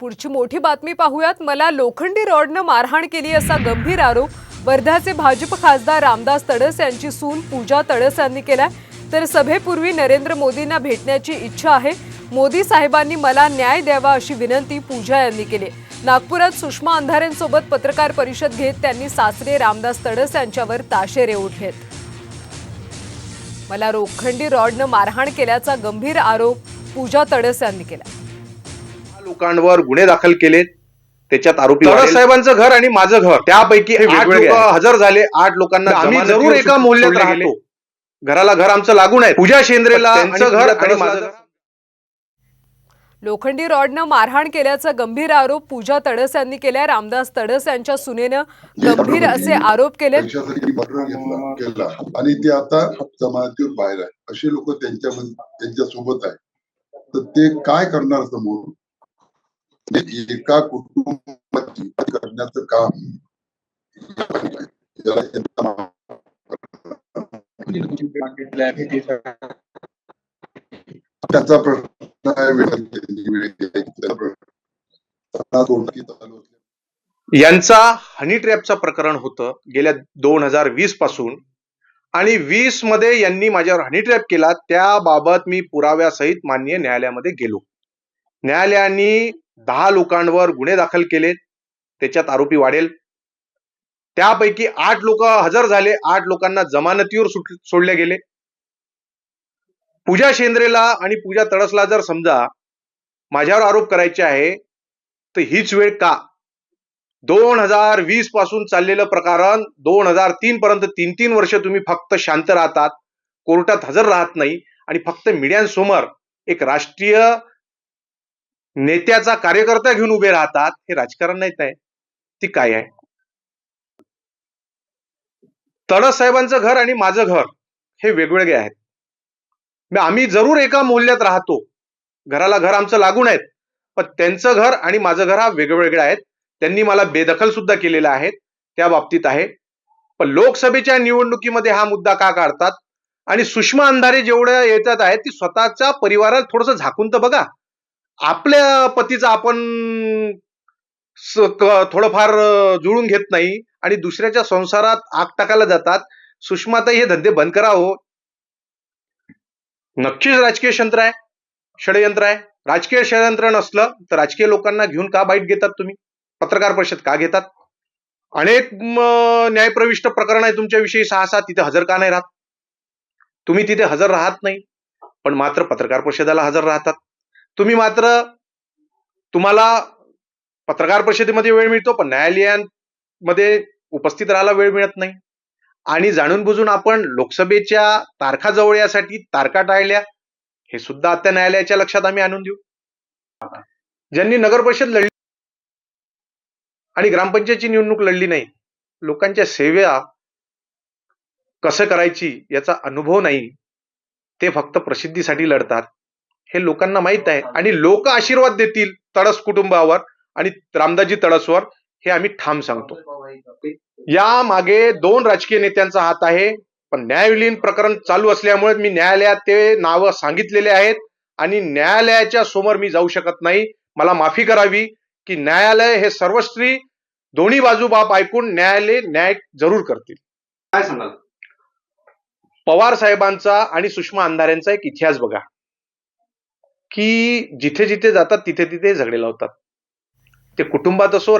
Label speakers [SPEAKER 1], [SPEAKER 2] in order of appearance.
[SPEAKER 1] पुढची मोठी बातमी पाहूयात. मला लोखंडी रॉडनं मारहाण केली असा गंभीर आरोप वर्ध्याचे भाजप खासदार रामदास तडस यांची सून पूजा तडस यांनी केलाय. तर सभेपूर्वी नरेंद्र मोदींना भेटण्याची इच्छा आहे. मोदी साहेबांनी मला न्याय द्यावा अशी विनंती पूजा यांनी केली. नागपुरात सुषमा अंधारेंसोबत पत्रकार परिषद घेत त्यांनी सासरे रामदास तडस यांच्यावर ताशेरे उठलेत मला रोखंडी रॉडनं मारहाण केल्याचा गंभीर आरोप पूजा तडस यांनी केला
[SPEAKER 2] लोकांवर गुन्हे दाखल केलेत त्याच्यात आरोपी. साहेबांचं घर आणि माझं घर त्यापैकी. हजर झाले आठ लोकांना आम्ही जरूर एका मोहल्ल्यात राहतो
[SPEAKER 3] गेले.
[SPEAKER 2] घराला घर आमचं लागून आहे पूजा शेंद्रेला
[SPEAKER 3] घर आणि माझं.
[SPEAKER 1] लोखंडी रॉडनं मारहाण केल्याचा गंभीर आरोप पूजा तडस यांनी केलाय रामदास तडस यांच्या सुनेनं गंभीर असे आरोप केले
[SPEAKER 4] त्यांच्यासाठी मर्डर घेतला केला आणि ते आता जमानतीवर बाहेर आहे असे लोक त्यांच्या त्यांच्यासोबत आहे तर ते काय करणार समोर एका कुटुंबाची करण्याचं काम त्याचा प्रश्न
[SPEAKER 2] यांचा हनी ट्रॅपचं प्रकरण होतं गेल्या दोन हजार वीसपासून. आणि वीसमध्ये यांनी माझ्यावर हनी ट्रॅप केला त्याबाबत मी पुराव्यासहित मान्य न्यायालयामध्ये गेलो. न्यायालयाने दहा लोकांवर गुन्हे दाखल केलेत त्याच्यात आरोपी वाढेल. त्यापैकी आठ लोक हजर झाले आठ लोकांना जमानतीवर सुट सोडले गेले. पूजा शेंद्रेला आणि पूजा तडसला जर समजा माझ्यावर आरोप करायचे आहे तर हीच वेळ का? दोन हजार वीसपासून चाललेलं प्रकरण दोन हजार तीन पर्यंत तीन तीन वर्ष तुम्ही फक्त शांत राहतात कोर्टात हजर राहत नाही आणि फक्त मीडियांसमोर एक राष्ट्रीय नेत्याचा कार्यकर्ता घेऊन उभे राहतात हे राजकारण नाही आहे. ती काय आहे? तडस साहेबांचं घर आणि माझं घर हे वेगवेगळे आहेत. आम्ही जरूर एका मूल्यात राहतो. घराला घर आमचं लागून आहेत पण त्यांचं घर आणि माझं घर हा वेगवेगळे आहेत. त्यांनी मला बेदखल सुद्धा केलेला आहे त्या बाबतीत आहे. पण लोकसभेच्या निवडणुकीमध्ये हा मुद्दा का काढतात? आणि सुषमा अंधारे जेवढ्या येतात आहेत ती स्वतःच्या परिवाराला थोडस झाकून तर बघा. आपल्या पतीचा आपण स- थोडंफार जुळून घेत नाही आणि दुसऱ्याच्या संसारात आग टाकायला जातात. सुषमाताई हे धंदे बंद करा हो. नक्कीच राजकीय यंत्र आहे. षडयंत्र आहे. राजकीय षडयंत्र नसलं तर राजकीय लोकांना घेऊन का बाईट घेतात तुम्ही? पत्रकार परिषद का घेतात? अनेक न्यायप्रविष्ट प्रकरण आहे तुमच्याविषयी. सहा सात तिथे हजर का नाही राहत? तुम्ही तिथे हजर राहत नाही. पण मात्र पत्रकार परिषदेला हजर राहतात. तुम्ही मात्र तुम्हाला पत्रकार परिषदेमध्ये वेळ मिळतो पण न्यायालयांमध्ये उपस्थित राहायला वेळ मिळत नाही. आणि जाणून बुजून आपण लोकसभेच्या तारखा जवळ यासाठी तारखा टाळल्या हे सुद्धा आता न्यायालयाच्या लक्षात आम्ही आणून देऊ. ज्यांनी नगर परिषद लढली आणि ग्रामपंचायतची निवडणूक लढली नाही लोकांच्या सेवा कसं करायची याचा अनुभव नाही ते फक्त प्रसिद्धीसाठी लढतात. हे लोकांना माहीत आहे. आणि लोक आशीर्वाद देतील तडस कुटुंबावर आणि रामदाजी तडसवर हे आम्ही ठाम सांगतो. या मागे दोन राजकीय नेत्यांचा हात आहे पण न्यायविलीन प्रकरण चालू असल्यामुळे मी न्यायालयात ते नावं सांगितलेले आहेत आणि न्यायालयाच्या समोर मी जाऊ शकत नाही. मला माफी करावी की न्यायालय हे सर्वस्वी दोन्ही बाजू बाब ऐकून न्यायालय न्याय जरूर करतील.
[SPEAKER 3] काय सांगाल?
[SPEAKER 2] पवार साहेबांचा आणि सुषमा अंधारेंचा एक इतिहास बघा. की जिथे जिथे जातात तिथे तिथे झगडे लावतात. ते कुटुंबात असो